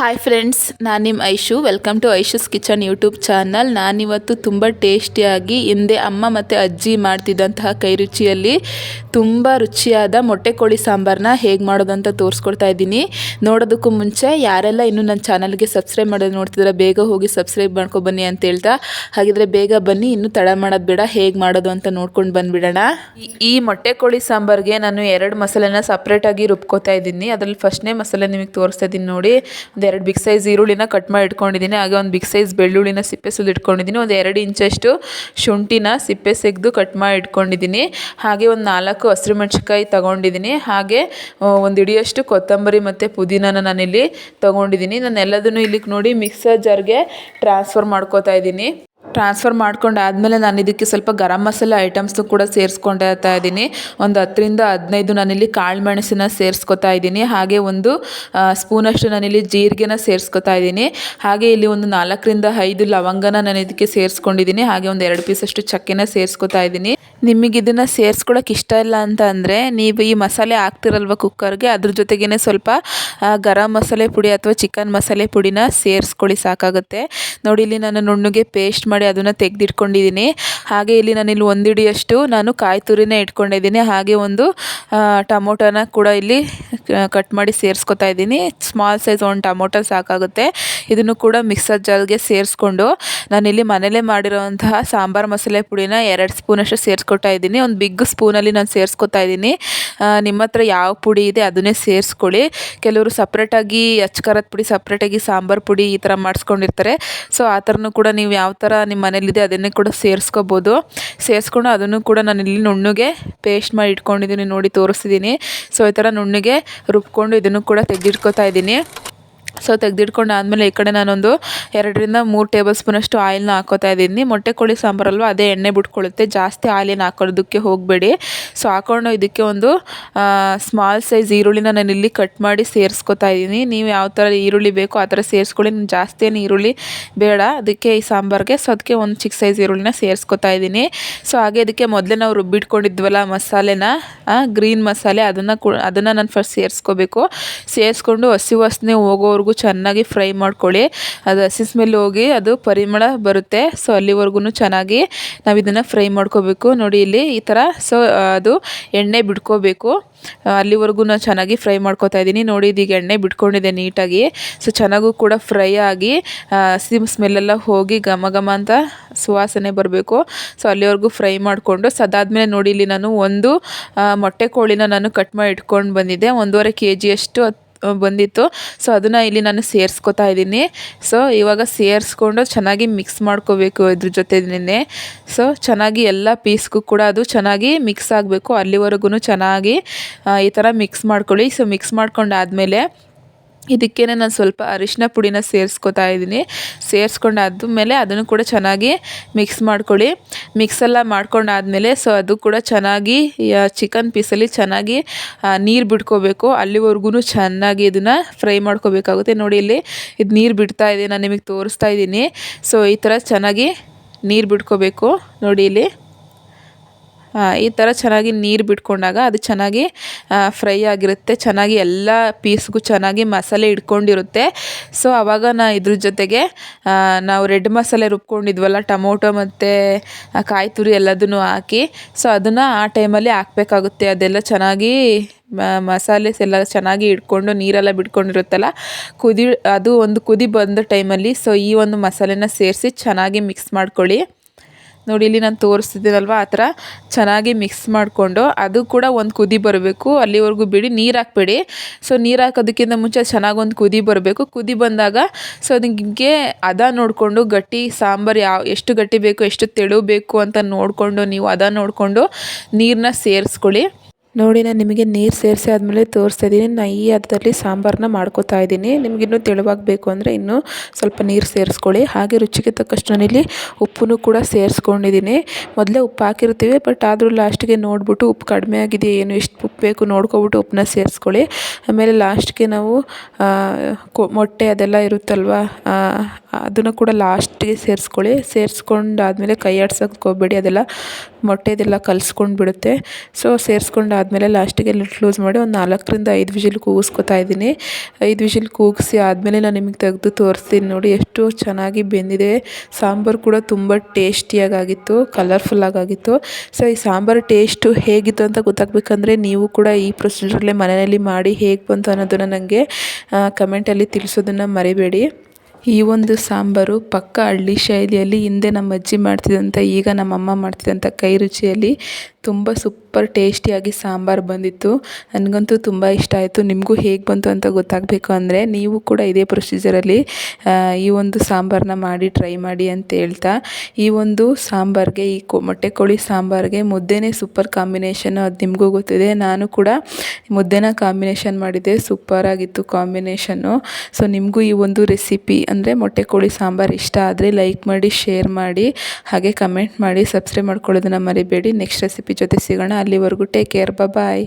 Hi friends ನಾನು ನಿಮ್ಮ Aishu. Welcome to Aishu's kitchen YouTube channel ನಾನಿವತ್ತು ತುಂಬ ಟೇಸ್ಟಿಯಾಗಿ ಹಿಂದೆ ಅಮ್ಮ ಮತ್ತು ಅಜ್ಜಿ ಮಾಡ್ತಿದ್ದಂತಹ ಕೈ ರುಚಿಯಲ್ಲಿ ತುಂಬ ರುಚಿಯಾದ ಮೊಟ್ಟೆ ಕೋಳಿ ಸಾಂಬಾರನ್ನ ಹೇಗೆ ಮಾಡೋದು ಅಂತ ತೋರಿಸ್ಕೊಡ್ತಾ ಇದ್ದೀನಿ. ನೋಡೋದಕ್ಕೂ ಮುಂಚೆ ಯಾರೆಲ್ಲ ಇನ್ನೂ ನನ್ನ ಚಾನಲ್ಗೆ ಸಬ್ಸ್ಕ್ರೈಬ್ ಮಾಡೋದು ನೋಡ್ತಿದ್ರೆ, ಬೇಗ ಹೋಗಿ ಸಬ್ಸ್ಕ್ರೈಬ್ ಮಾಡ್ಕೊಬನ್ನಿ ಅಂತ ಹೇಳ್ತಾ. ಹಾಗಿದ್ರೆ ಬೇಗ ಬನ್ನಿ, ಇನ್ನೂ ತಡ ಮಾಡೋದು ಬೇಡ, ಹೇಗೆ ಮಾಡೋದು ಅಂತ ನೋಡ್ಕೊಂಡು ಬಂದುಬಿಡೋಣ. ಈ ಮೊಟ್ಟೆ ಕೋಳಿ ಸಾಂಬಾರ್ಗೆ ನಾನು ಎರಡು ಮಸಾಲೆನ ಸಪ್ರೇಟಾಗಿ ರುಬ್ಕೋತಾ ಇದ್ದೀನಿ. ಅದರಲ್ಲಿ ಫಸ್ಟ್ನೇ ಮಸಾಲೆ ನಿಮಗೆ ತೋರಿಸ್ತಾ ಇದ್ದೀನಿ ನೋಡಿ. ಒಂದು ಎರಡು ಬಿಗ್ ಸೈಜ್ ಈರುಳ್ಳಿನ ಕಟ್ ಮಾಡಿ ಇಟ್ಕೊಂಡಿದ್ದೀನಿ ಹಾಗೆ ಒಂದು ಬಿಗ್ ಸೈಜ್ ಬೆಳ್ಳುಳ್ಳಿನ ಸಿಪ್ಪೆ ಸುಲಿದು ಇಟ್ಕೊಂಡಿದ್ದೀನಿ ಒಂದು ಎರಡು ಇಂಚಷ್ಟು ಶುಂಠಿನ ಸಿಪ್ಪೆ ತೆಗೆದು ಕಟ್ ಮಾಡಿ ಇಟ್ಕೊಂಡಿದ್ದೀನಿ ಹಾಗೆ ಒಂದು ನಾಲ್ಕು ಹಸಿರು ಮೆಣಸಿನ್ಕಾಯಿ ತೊಗೊಂಡಿದ್ದೀನಿ. ಹಾಗೆ ಒಂದು ಹಿಡಿಯಷ್ಟು ಕೊತ್ತಂಬರಿ ಮತ್ತು ಪುದೀನನ ನಾನಿಲ್ಲಿ ತೊಗೊಂಡಿದ್ದೀನಿ. ನಾನು ಎಲ್ಲದನ್ನು ಇಲ್ಲಿಗೆ ನೋಡಿ ಮಿಕ್ಸರ್ ಜಾರ್ಗೆ ಟ್ರಾನ್ಸ್ಫರ್ ಮಾಡ್ಕೋತಾ ಇದ್ದೀನಿ. ಟ್ರಾನ್ಸ್ಫರ್ ಮಾಡ್ಕೊಂಡು ಆದಮೇಲೆ ನಾನು ಇದಕ್ಕೆ ಸ್ವಲ್ಪ ಗರಂ ಮಸಾಲೆ ಐಟಮ್ಸ್ನು ಕೂಡ ಸೇರಿಸ್ಕೊಂಡಿರ್ತಾ ಇದ್ದೀನಿ. ಒಂದು ಹತ್ತರಿಂದ ಹದಿನೈದು ನಾನಿಲ್ಲಿ ಕಾಳು ಮೆಣಸಿನ ಸೇರಿಸ್ಕೊತಾ ಇದ್ದೀನಿ. ಹಾಗೆ ಒಂದು ಸ್ಪೂನಷ್ಟು ನಾನಿಲ್ಲಿ ಜೀರಿಗೆನ ಸೇರಿಸ್ಕೊತಾ ಇದ್ದೀನಿ. ಹಾಗೆ ಇಲ್ಲಿ ಒಂದು ನಾಲ್ಕರಿಂದ ಐದು ಲವಂಗನ ನಾನು ಇದಕ್ಕೆ ಸೇರಿಸ್ಕೊಂಡಿದ್ದೀನಿ. ಹಾಗೆ ಒಂದು ಎರಡು ಪೀಸಷ್ಟು ಚಕ್ಕೆನ ಸೇರಿಸ್ಕೊತಾ ಇದ್ದೀನಿ. ನಿಮಗೆ ಇದನ್ನು ಸೇರಿಸ್ಕೊಳಕ್ಕೆ ಇಷ್ಟ ಇಲ್ಲ ಅಂತ ಅಂದರೆ ನೀವು ಈ ಮಸಾಲೆ ಹಾಕ್ತಿರಲ್ವ ಕುಕ್ಕರ್ಗೆ? ಅದ್ರ ಜೊತೆಗೇ ಸ್ವಲ್ಪ ಗರಂ ಮಸಾಲೆ ಪುಡಿ ಅಥವಾ ಚಿಕನ್ ಮಸಾಲೆ ಪುಡಿನ ಸೇರಿಸ್ಕೊಳ್ಳಿ, ಸಾಕಾಗುತ್ತೆ. ನೋಡಿ, ಇಲ್ಲಿ ನಾನು ನುಣ್ಣಗೆ ಪೇಸ್ಟ್ ಮಾಡಿ ಅದನ್ನು ತೆಗೆದಿಟ್ಕೊಂಡಿದ್ದೀನಿ ಹಾಗೆ ಇಲ್ಲಿ ನಾನಿಲ್ಲಿ ಇಲ್ಲಿ ಒಂದಿಡಿಯಷ್ಟು ನಾನು ಕಾಯಿ ತುರಿನೇ ಇಟ್ಕೊಂಡಿದ್ದೀನಿ ಹಾಗೆ ಒಂದು ಟೊಮೊಟೊನ ಕೂಡ ಇಲ್ಲಿ ಕಟ್ ಮಾಡಿ ಸೇರಿಸ್ಕೊತಾ ಇದ್ದೀನಿ. ಸ್ಮಾಲ್ ಸೈಜ್ ಒಂದು ಟೊಮೊಟೊ ಸಾಕಾಗುತ್ತೆ. ಇದನ್ನು ಕೂಡ ಮಿಕ್ಸರ್ ಜಾರ್ಗೆ ಸೇರಿಸ್ಕೊಂಡು ನಾನಿಲ್ಲಿ ಮನೇಲೇ ಮಾಡಿರೋವಂತಹ ಸಾಂಬಾರು ಮಸಾಲೆ ಪುಡಿನ ಎರಡು ಸ್ಪೂನಷ್ಟು ಸೇರಿಸ್ಕೊತಾ ಇದ್ದೀನಿ. ಒಂದು ಬಿಗ್ ಸ್ಪೂನಲ್ಲಿ ನಾನು ಸೇರಿಸ್ಕೊತಾ ಇದ್ದೀನಿ. ನಿಮ್ಮ ಹತ್ರ ಯಾವ ಪುಡಿ ಇದೆ ಅದನ್ನೇ ಸೇರಿಸ್ಕೊಳ್ಳಿ. ಕೆಲವರು ಸಪ್ರೇಟಾಗಿ ಅಚ್ಕಾರದ ಪುಡಿ ಸಪ್ರೇಟಾಗಿ ಸಾಂಬಾರು ಪುಡಿ ಈ ಥರ ಮಾಡಿಸ್ಕೊಂಡಿರ್ತಾರೆ. ಸೊ ಆ ಥರನೂ ಕೂಡ ನೀವು ಯಾವ ಥರ ನಿಮ್ಮ ಮನೇಲಿದೆ ಅದನ್ನೇ ಕೂಡ ಸೇರಿಸ್ಕೋಬೋದು. ಸೇರಿಸ್ಕೊಂಡು ಅದನ್ನು ಕೂಡ ನಾನು ಇಲ್ಲಿ ನುಣ್ಣಗೆ ಪೇಸ್ಟ್ ಮಾಡಿ ಇಟ್ಕೊಂಡಿದ್ದೀನಿ ನೋಡಿ ತೋರಿಸ್ತಿದ್ದೀನಿ. ಸೊ ಈ ಥರ ನುಣ್ಣಗೆ ರುಬ್ಕೊಂಡು ಇದನ್ನು ಕೂಡ ತೆಗೆದಿಟ್ಕೋತಾ ಇದ್ದೀನಿ. ಸೊ, ತೆಗೆದಿಟ್ಕೊಂಡು ಆದಮೇಲೆ ಈ ಕಡೆ ನಾನೊಂದು ಎರಡರಿಂದ ಮೂರು ಟೇಬಲ್ ಸ್ಪೂನಷ್ಟು ಆಯಿಲ್ನ ಹಾಕೋತಾ ಇದ್ದೀನಿ. ಮೊಟ್ಟೆ ಕೋಳಿ ಸಾಂಬಾರಲ್ವ, ಅದೇ ಎಣ್ಣೆ ಬಿಟ್ಕೊಳ್ಳುತ್ತೆ ಜಾಸ್ತಿ ಆಯಿಲೇನು ಹಾಕೋದಕ್ಕೆ ಹೋಗಬೇಡಿ. ಸೊ, ಹಾಕೊಂಡು ಇದಕ್ಕೆ ಒಂದು ಸ್ಮಾಲ್ ಸೈಜ್ ಈರುಳ್ಳಿನ ನಾನು ಇಲ್ಲಿ ಕಟ್ ಮಾಡಿ ಸೇರಿಸ್ಕೊತಾ ಇದ್ದೀನಿ. ನೀವು ಯಾವ ಥರ ಈರುಳ್ಳಿ ಬೇಕೋ ಆ ಥರ ಸೇರಿಸ್ಕೊಳ್ಳಿ. ನಾನು ಜಾಸ್ತಿ ಏನು ಈರುಳ್ಳಿ ಬೇಡ. ಅದಕ್ಕೆ ಈ ಸಾಂಬಾರಿಗೆ. ಸೊ, ಅದಕ್ಕೆ ಒಂದು ಚಿಕ್ಕ ಸೈಜ್ ಈರುಳ್ಳಿನ ಸೇರಿಸ್ಕೊತಾ ಇದ್ದೀನಿ. ಸೊ, ಹಾಗೆ ಇದಕ್ಕೆ ಮೊದಲೇ ನಾವು ರುಬ್ಬಿಟ್ಕೊಂಡಿದ್ವಲ್ಲ ಮಸಾಲೆನ ಗ್ರೀನ್ ಮಸಾಲೆ, ಅದನ್ನು ಅದನ್ನು ನಾನು ಫಸ್ಟ್ ಸೇರಿಸ್ಕೋಬೇಕು. ಸೇರಿಸ್ಕೊಂಡು ಹಸಿ ವಾಸನೆ ಹೋಗೋವರೆಗೂ ಚೆನ್ನಾಗಿ ಫ್ರೈ ಮಾಡ್ಕೊಳ್ಳಿ. ಅದು ಹಸಿ ಸ್ಮೆಲ್ ಹೋಗಿ ಅದು ಪರಿಮಳ ಬರುತ್ತೆ. ಸೊ ಅಲ್ಲಿವರೆಗೂ ಚೆನ್ನಾಗಿ ನಾವು ಇದನ್ನು ಫ್ರೈ ಮಾಡ್ಕೋಬೇಕು. ನೋಡಿ ಇಲ್ಲಿ ಈ ಥರ ಸೊ ಅದು ಎಣ್ಣೆ ಬಿಡ್ಕೋಬೇಕು ಅಲ್ಲಿವರೆಗೂ ನಾನು ಚೆನ್ನಾಗಿ ಫ್ರೈ ಮಾಡ್ಕೋತಾ ಇದ್ದೀನಿ ನೋಡಿ ಇದೀಗ ಎಣ್ಣೆ ಬಿಟ್ಕೊಂಡಿದೆ ನೀಟಾಗಿ. ಸೊ ಚೆನ್ನಾಗೂ ಕೂಡ ಫ್ರೈ ಆಗಿ ಹಸಿ ಸ್ಮೆಲ್ಲೆಲ್ಲ ಹೋಗಿ ಘಮ ಘಮ ಅಂತ ಸುವಾಸನೆ ಬರಬೇಕು. ಸೊ ಅಲ್ಲಿವರೆಗೂ ಫ್ರೈ ಮಾಡಿಕೊಂಡು ಸೊ ಅದಾದಮೇಲೆ ನೋಡಿ ಇಲ್ಲಿ ನಾನು ಒಂದು ಮೊಟ್ಟೆ ಕೋಳಿನ ನಾನು ಕಟ್ ಮಾಡಿ ಇಟ್ಕೊಂಡು ಬಂದಿದ್ದೆ. ಒಂದೂವರೆ ಕೆ ಜಿಯಷ್ಟು ಬಂದಿತ್ತು. ಸೊ ಅದನ್ನು ಇಲ್ಲಿ ನಾನು ಸೇರಿಸ್ಕೊತಾ ಇದ್ದೀನಿ. ಸೊ ಇವಾಗ ಸೇರಿಸ್ಕೊಂಡು ಚೆನ್ನಾಗಿ ಮಿಕ್ಸ್ ಮಾಡ್ಕೋಬೇಕು ಇದ್ರ ಜೊತೆನೇ ಸೊ ಚೆನ್ನಾಗಿ ಎಲ್ಲ ಪೀಸ್ಗೂ ಕೂಡ ಅದು ಚೆನ್ನಾಗಿ ಮಿಕ್ಸ್ ಆಗಬೇಕು. ಅಲ್ಲಿವರೆಗೂ ಚೆನ್ನಾಗಿ ಈ ಥರ ಮಿಕ್ಸ್ ಮಾಡ್ಕೊಳ್ಳಿ. ಸೊ ಮಿಕ್ಸ್ ಮಾಡ್ಕೊಂಡಾದಮೇಲೆ ಇದಕ್ಕೇ ನಾನು ಸ್ವಲ್ಪ ಅರಿಶಿನ ಪುಡಿನ ಸೇರಿಸ್ಕೊತಾ ಇದ್ದೀನಿ. ಸೇರಿಸ್ಕೊಂಡು ಆದಮೇಲೆ ಅದನ್ನು ಕೂಡ ಚೆನ್ನಾಗಿ ಮಿಕ್ಸ್ ಮಾಡ್ಕೊಳ್ಳಿ. ಮಿಕ್ಸೆಲ್ಲ ಮಾಡ್ಕೊಂಡಾದಮೇಲೆ ಸೊ ಅದು ಕೂಡ ಚೆನ್ನಾಗಿ ಚಿಕನ್ ಪೀಸಲ್ಲಿ ಚೆನ್ನಾಗಿ ನೀರು ಬಿಟ್ಕೋಬೇಕು. ಅಲ್ಲಿವರೆಗೂ ಚೆನ್ನಾಗಿ ಇದನ್ನು ಫ್ರೈ ಮಾಡ್ಕೋಬೇಕಾಗುತ್ತೆ. ನೋಡಿ ಇಲ್ಲಿ ಇದು ನೀರು ಬಿಡ್ತಾ ಇದೆ, ನಾನು ನಿಮಗೆ ತೋರಿಸ್ತಾ ಇದ್ದೀನಿ. ಸೊ ಈ ಥರ ಚೆನ್ನಾಗಿ ನೀರು ಬಿಟ್ಕೋಬೇಕು. ನೋಡಿ ಇಲ್ಲಿ. ಈ ಥರ ಚೆನ್ನಾಗಿ ನೀರು ಬಿಟ್ಕೊಂಡಾಗ ಅದು ಚೆನ್ನಾಗಿ ಫ್ರೈ ಆಗಿರುತ್ತೆ. ಚೆನ್ನಾಗಿ ಎಲ್ಲ ಪೀಸ್ಗೂ ಚೆನ್ನಾಗಿ ಮಸಾಲೆ ಇಟ್ಕೊಂಡಿರುತ್ತೆ. ಸೊ ಆವಾಗ ನಾ ಇದ್ರ ಜೊತೆಗೆ ನಾವು ರೆಡ್ ಮಸಾಲೆ ರುಬ್ಕೊಂಡಿದ್ವಲ್ಲ, ಟೊಮೊಟೊ ಮತ್ತು ಕಾಯಿ ತುರಿ ಎಲ್ಲದನ್ನು ಹಾಕಿ ಸೊ ಅದನ್ನು ಆ ಟೈಮಲ್ಲಿ ಹಾಕ್ಬೇಕಾಗುತ್ತೆ. ಅದೆಲ್ಲ ಚೆನ್ನಾಗಿ ಮಸಾಲೆಸ್ ಎಲ್ಲ ಚೆನ್ನಾಗಿ ಇಟ್ಕೊಂಡು, ನೀರೆಲ್ಲ ಬಿಟ್ಕೊಂಡಿರುತ್ತಲ್ಲ, ಕುದಿ, ಅದು ಒಂದು ಕುದಿ ಬಂದ ಟೈಮಲ್ಲಿ ಸೊ ಈ ಒಂದು ಮಸಾಲೆನ ಸೇರಿಸಿ ಚೆನ್ನಾಗಿ ಮಿಕ್ಸ್ ಮಾಡ್ಕೊಳ್ಳಿ. ನೋಡಿ, ಇಲ್ಲಿ ನಾನು ತೋರಿಸ್ತಿದ್ದೀನಲ್ವ? ಆ ಥರ ಚೆನ್ನಾಗಿ ಮಿಕ್ಸ್ ಮಾಡಿಕೊಂಡು ಅದು ಕೂಡ ಒಂದು ಕುದಿ ಬರಬೇಕು. ಅಲ್ಲಿವರೆಗೂ ಬಿಡಿ, ನೀರು ಹಾಕ್ಬೇಡಿ. ಸೊ ನೀರು ಹಾಕೋದಕ್ಕಿಂತ ಮುಂಚೆ ಚೆನ್ನಾಗಿ ಒಂದು ಕುದಿ ಬರಬೇಕು. ಕುದಿ ಬಂದಾಗ ಸೊ ಅದಕ್ಕೆ ಅದ ನೋಡಿಕೊಂಡು, ಗಟ್ಟಿ ಸಾಂಬಾರು ಯಾವ, ಎಷ್ಟು ಗಟ್ಟಿ ಬೇಕು, ಎಷ್ಟು ತೆಳು ಬೇಕು ಅಂತ ನೋಡಿಕೊಂಡು, ನೀವು ಅದ ನೋಡಿಕೊಂಡು ನೀರನ್ನ ಸೇರಿಸ್ಕೊಳ್ಳಿ. ನೋಡಿ, ನಾನು ನಿಮಗೆ ನೀರು ಸೇರಿಸಿ ಆದಮೇಲೆ ತೋರಿಸ್ತಾ ಇದ್ದೀನಿ ನಾನು ಈ ಸಾಂಬಾರನ್ನ ಮಾಡ್ಕೋತಾ ಇದ್ದೀನಿ ನಿಮಗಿನ್ನೂ ತೆಳುವಾಗಬೇಕು ಅಂದರೆ ಇನ್ನೂ ಸ್ವಲ್ಪ ನೀರು ಸೇರಿಸ್ಕೊಳ್ಳಿ. ಹಾಗೆ ರುಚಿಗೆ ತಕ್ಕಷ್ಟು ನಾನಿಲ್ಲಿ ಉಪ್ಪನ್ನು ಕೂಡ ಸೇರಿಸ್ಕೊಂಡಿದ್ದೀನಿ ಮೊದಲೇ ಉಪ್ಪು ಹಾಕಿರ್ತೀವಿ, ಬಟ್ ಆದರೂ ಲಾಸ್ಟಿಗೆ ನೋಡಿಬಿಟ್ಟು ಉಪ್ಪು ಕಡಿಮೆ ಆಗಿದೆ ಏನು, ಎಷ್ಟು ಉಪ್ಪು ಬೇಕು ನೋಡ್ಕೊಬಿಟ್ಟು ಉಪ್ಪನ್ನ ಸೇರಿಸ್ಕೊಳ್ಳಿ. ಆಮೇಲೆ ಲಾಸ್ಟ್ಗೆ ನಾವು ಮೊಟ್ಟೆ ಅದೆಲ್ಲ ಇರುತ್ತಲ್ವ ಅದನ್ನು ಕೂಡ ಲಾಸ್ಟಿಗೆ ಸೇರಿಸ್ಕೊಳ್ಳಿ. ಸೇರಿಸ್ಕೊಂಡಾದ್ಮೇಲೆ ಕೈ ಆಡ್ಸೋಕ್ಕೆ ಹೋಗ್ಬೇಡಿ, ಅದೆಲ್ಲ ಮೊಟ್ಟೆದೆಲ್ಲ ಕಲಿಸ್ಕೊಂಡು ಬಿಡುತ್ತೆ ಸೊ ಸೇರಿಸ್ಕೊಂಡಾದ್ಮೇಲೆ ಲಾಸ್ಟಿಗೆ ಲಿಡ್ ಕ್ಲೋಸ್ ಮಾಡಿ ಒಂದು ನಾಲ್ಕರಿಂದ ಐದು ವಿಷಿಲ್ ಕೂಗಿಸ್ಕೊತಾ ಇದ್ದೀನಿ. ಐದು ವಿಷಿಲ್ ಕೂಗಿಸಿ ಆದಮೇಲೆ ನಾನು ನಿಮಗೆ ತೆಗೆದು ತೋರಿಸ್ತೀನಿ ನೋಡಿ ಎಷ್ಟು ಚೆನ್ನಾಗಿ ಬೆಂದಿದೆ. ಸಾಂಬಾರು ಕೂಡ ತುಂಬ ಟೇಸ್ಟಿಯಾಗಿತ್ತು ಕಲರ್ಫುಲ್ಲಾಗಿತ್ತು ಸೊ ಈ ಸಾಂಬಾರು ಟೇಸ್ಟು ಹೇಗಿತ್ತು ಅಂತ ಗೊತ್ತಾಗಬೇಕಂದ್ರೆ ನೀವು ಕೂಡ ಈ ಪ್ರೊಸೀಜರಲ್ಲೇ ಮನೆಯಲ್ಲಿ ಮಾಡಿ ಹೇಗೆ ಬಂತು ಅನ್ನೋದನ್ನು ನನಗೆ ಕಮೆಂಟಲ್ಲಿ ತಿಳಿಸೋದನ್ನು ಮರಿಬೇಡಿ. ಈ ಒಂದು ಸಾಂಬಾರು ಪಕ್ಕ ಹಳ್ಳಿ ಶೈಲಿಯಲ್ಲಿ ಹಿಂದೆ ನಮ್ಮ ಅಜ್ಜಿ ಮಾಡ್ತಿದ್ದಂಥ ಈಗ ನಮ್ಮ ಅಮ್ಮ ಮಾಡ್ತಿದ್ದಂಥ ಕೈ ರುಚಿಯಲ್ಲಿ ತುಂಬ ಸೂಪರ್ ಟೇಸ್ಟಿಯಾಗಿ ಸಾಂಬಾರು ಬಂದಿತ್ತು. ನನಗಂತೂ ತುಂಬ ಇಷ್ಟ ಆಯಿತು. ನಿಮಗೂ ಹೇಗೆ ಬಂತು ಅಂತ ಗೊತ್ತಾಗಬೇಕು ಅಂದರೆ ನೀವು ಕೂಡ ಇದೇ ಪ್ರೊಸೀಜರಲ್ಲಿ ಈ ಒಂದು ಸಾಂಬಾರನ್ನ ಮಾಡಿ ಟ್ರೈ ಮಾಡಿ ಅಂತ ಹೇಳ್ತಾ, ಈ ಒಂದು ಸಾಂಬಾರಿಗೆ, ಈ ಕೊ, ಮೊಟ್ಟೆ ಕೋಳಿ ಸಾಂಬಾರಿಗೆ ಮುದ್ದೆನೇ ಸೂಪರ್ ಕಾಂಬಿನೇಷನ್ ಅದು ನಿಮಗೂ ಗೊತ್ತಿದೆ. ನಾನು ಕೂಡ ಮುದ್ದೆನ ಕಾಂಬಿನೇಷನ್ ಮಾಡಿದ್ದೆ. ಸೂಪರಾಗಿತ್ತು ಕಾಂಬಿನೇಷನ್ನು ಸೊ ನಿಮಗೂ ಈ ಒಂದು ರೆಸಿಪಿ ಅಂದರೆ ಮೊಟ್ಟೆ ಕೋಳಿ ಸಾಂಬಾರು ಇಷ್ಟ ಆದರೆ ಲೈಕ್ ಮಾಡಿ ಶೇರ್ ಮಾಡಿ, ಹಾಗೆ ಕಮೆಂಟ್ ಮಾಡಿ ಸಬ್ಸ್ಕ್ರೈಬ್ ಮಾಡ್ಕೊಳ್ಳೋದನ್ನ ಮರಿಬೇಡಿ. ನೆಕ್ಸ್ಟ್ ಜೊತೆ ಸಿಗೋಣ ಅಲ್ಲಿವರೆಗೂ ಟೇಕ್ ಕೇರ್ ಬಾಯ್